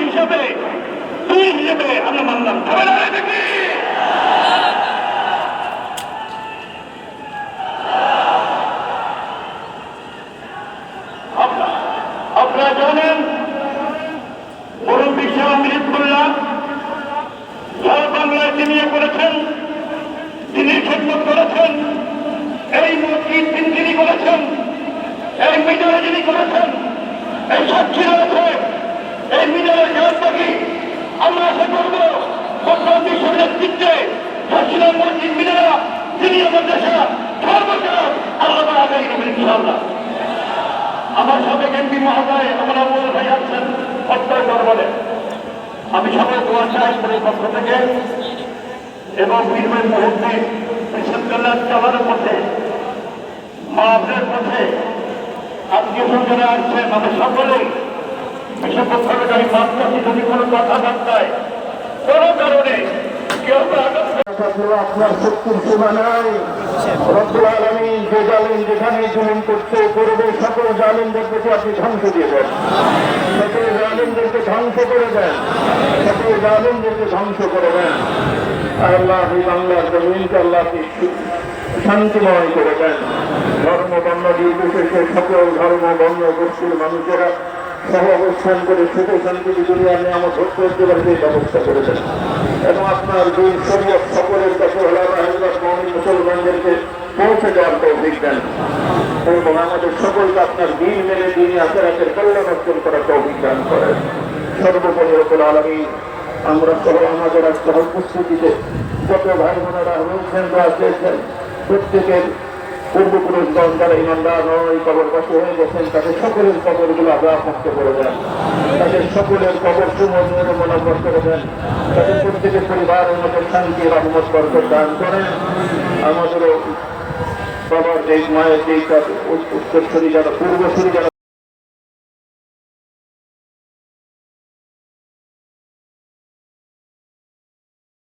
হিসেবে দুই হিসেবে আমরা মানলাম আপনারা জানেন বরুণ বিশ্ব অমৃতুল্লাহ সারা বাংলায় তিনি করেছেন তিনি খেদমত করেছেন, এই মসজিদ তিনি করেছেন এই মিডিয়া যিনি করেছেন। এই সাক্ষী রয়েছে এই মিডিয়ার গ্রামবাসী আমরা আশা করব বর্তমান বিশ্বের নেতৃত্বে হাসিনার মসজিদ মিডিয়া তিনি আমার দেশে সর্বকাল আল্লাহ আগামী ইনশাআল্লাহ আমার সাথে এমপি মহোদয় আমার আবুল ভাই আছেন অত্যয় বলে আমি সবাই দোয়া চাই আপনাদের পক্ষ থেকে এবং বিনিময় মুহূর্তে বিশ্ববিদ্যালয় চালানোর পথে মাদের পথে আত্মীয় স্বজনে আসছেন আমরা সকলেই বিশ্বপক্ষকে আমি মাপ করছি যদি কোনো কথা কথাবার্তায় কোনো কারণে কেউ যে যেখানে আপনি দিয়ে করে ধ্বংস করে দেন। আল্লাহ এই বাংলার জমিনকে আল্লাহ শান্তিময় করে দেন। ধর্ম, বর্ণ, নির্বিশেষে সকল ধর্ম, বর্ণ, গোষ্ঠীর মানুষেরা সহ অবস্থান করে সুখ শান্তি দুনিয়া নিয়ামত ভোগ করতে পারে সেই ব্যবস্থা করে দেন। এবং আপনার দুই শরীয়ত সকলের কাছে সর্বোপরি আলমী আমরা সহ আমাদের আজকে উপস্থিতিতে যত ভাই বোনেরা রয়েছেন বা চেয়েছেন, প্রত্যেকের পূর্বপুরুষগণ যারা ইমানদার নয় কবর পাশে হয়ে গেছেন, তাদের সকলের কবরগুলো আবার মুক্ত করে দেন। তাদের সকলের কবর সুমনের মনোবর করে দেন। তাদের প্রত্যেকের পরিবারের মধ্যে শান্তি, রহমত, বরকত দান করেন। আমাদেরও বাবার যেই মায়ের যেই তার উত্তরসূরি যারা পূর্বসূরি যারা